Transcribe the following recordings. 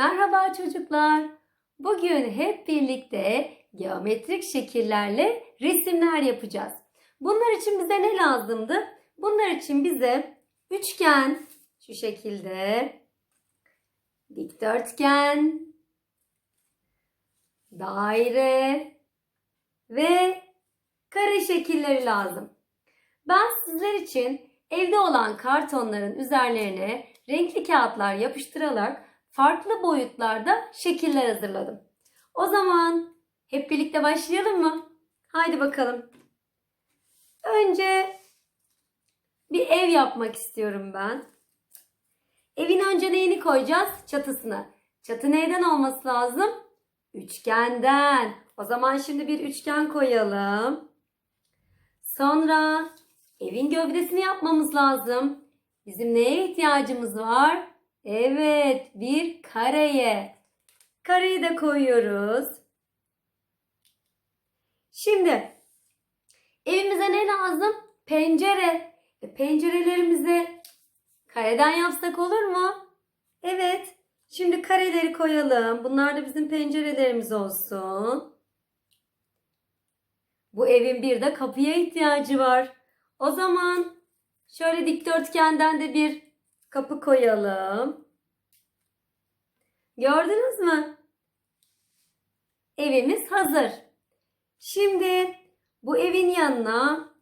Merhaba çocuklar. Bugün hep birlikte geometrik şekillerle resimler yapacağız. Bunlar için bize ne lazımdı? Bunlar için bize üçgen şu şekilde, dikdörtgen, daire ve kare şekilleri lazım. Ben sizler için evde olan kartonların üzerlerine renkli kağıtlar yapıştırarak farklı boyutlarda şekiller hazırladım. O zaman hep birlikte başlayalım mı? Haydi bakalım. Önce bir ev yapmak istiyorum ben. Evin önce neyini koyacağız? Çatısını. Çatı neyden olması lazım? Üçgenden. O zaman şimdi bir üçgen koyalım. Sonra evin gövdesini yapmamız lazım. Bizim neye ihtiyacımız var? Evet, bir kareye. Kareyi de koyuyoruz. Şimdi evimize ne lazım? Pencere. E, pencerelerimize kareden yapsak olur mu? Evet. Şimdi kareleri koyalım. Bunlar da bizim pencerelerimiz olsun. Bu evin bir de kapıya ihtiyacı var. O zaman şöyle dikdörtgenden de bir kapı koyalım. Gördünüz mü? Evimiz hazır. Şimdi bu evin yanına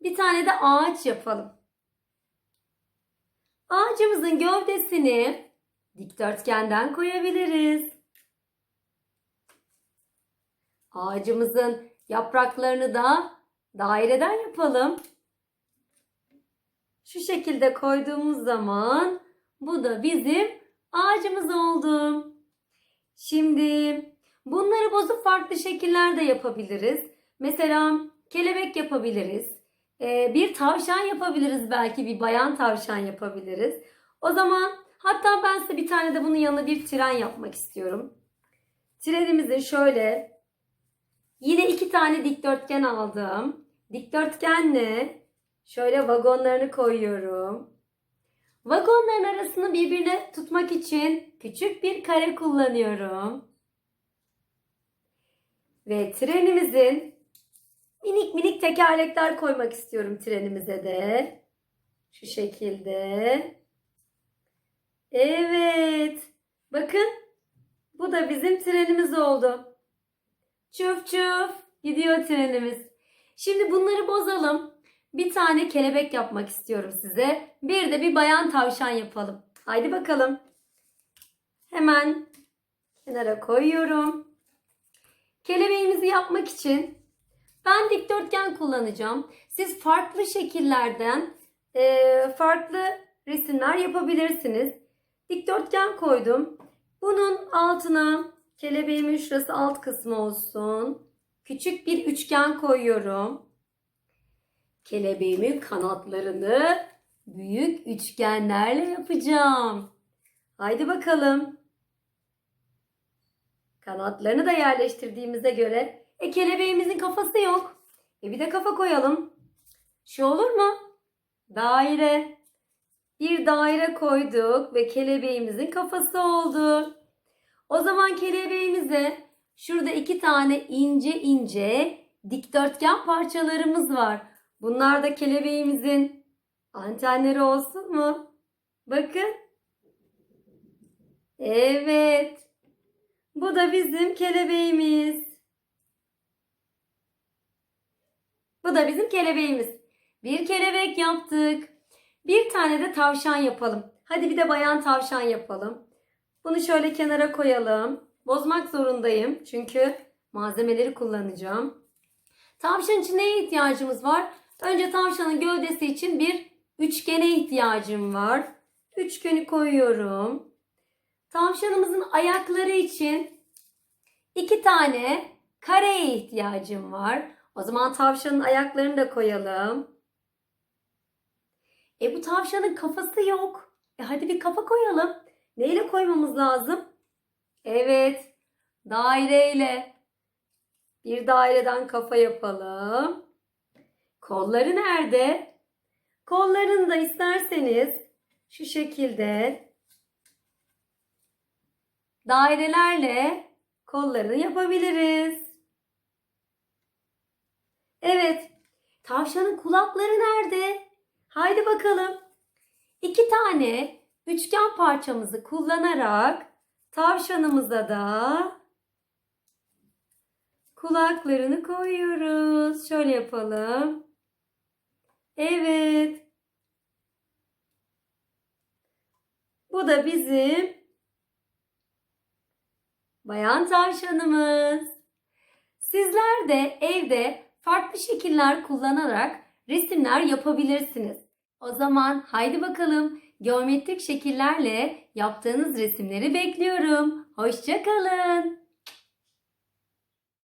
bir tane de ağaç yapalım. Ağacımızın gövdesini dikdörtgenden koyabiliriz. Ağacımızın yapraklarını da daireden yapalım. Şu şekilde koyduğumuz zaman bu da bizim ağacımız oldu. Şimdi bunları bozup farklı şekillerde yapabiliriz. Mesela kelebek yapabiliriz. Ee, bir tavşan yapabiliriz belki bir bayan tavşan yapabiliriz. O zaman hatta ben size bir tane de bunun yanına bir tren yapmak istiyorum. Trenimizin şöyle yine iki tane dikdörtgen aldım. Dikdörtgenle Şöyle vagonlarını koyuyorum. Vagonların arasını birbirine tutmak için küçük bir kare kullanıyorum. Ve trenimizin minik minik tekerlekler koymak istiyorum trenimize de. Şu şekilde. Evet. Bakın. Bu da bizim trenimiz oldu. Çuf çuf gidiyor trenimiz. Şimdi bunları bozalım. Bir tane kelebek yapmak istiyorum size. Bir de bir bayan tavşan yapalım. Haydi bakalım. Hemen kenara koyuyorum. Kelebeğimizi yapmak için ben dikdörtgen kullanacağım. Siz farklı şekillerden e, farklı resimler yapabilirsiniz. Dikdörtgen koydum. Bunun altına kelebeğimin şurası alt kısmı olsun. Küçük bir üçgen koyuyorum. Kelebeğimin kanatlarını büyük üçgenlerle yapacağım. Haydi bakalım. Kanatlarını da yerleştirdiğimize göre e kelebeğimizin kafası yok. E bir de kafa koyalım. Şu olur mu? Daire. Bir daire koyduk ve kelebeğimizin kafası oldu. O zaman kelebeğimize şurada iki tane ince ince dikdörtgen parçalarımız var. Bunlar da kelebeğimizin antenleri olsun mu? Bakın. Evet. Bu da bizim kelebeğimiz. Bu da bizim kelebeğimiz. Bir kelebek yaptık. Bir tane de tavşan yapalım. Hadi bir de bayan tavşan yapalım. Bunu şöyle kenara koyalım. Bozmak zorundayım. Çünkü malzemeleri kullanacağım. Tavşan için neye ihtiyacımız var? Önce tavşanın gövdesi için bir üçgene ihtiyacım var. Üçgeni koyuyorum. Tavşanımızın ayakları için iki tane kareye ihtiyacım var. O zaman tavşanın ayaklarını da koyalım. E bu tavşanın kafası yok. E hadi bir kafa koyalım. Neyle koymamız lazım? Evet, daireyle. Bir daireden kafa yapalım. Kolları nerede? Kollarını da isterseniz şu şekilde dairelerle kollarını yapabiliriz. Evet. Tavşanın kulakları nerede? Haydi bakalım. İki tane üçgen parçamızı kullanarak tavşanımıza da kulaklarını koyuyoruz. Şöyle yapalım. Evet. Bu da bizim bayan tavşanımız. Sizler de evde farklı şekiller kullanarak resimler yapabilirsiniz. O zaman haydi bakalım geometrik şekillerle yaptığınız resimleri bekliyorum. Hoşçakalın.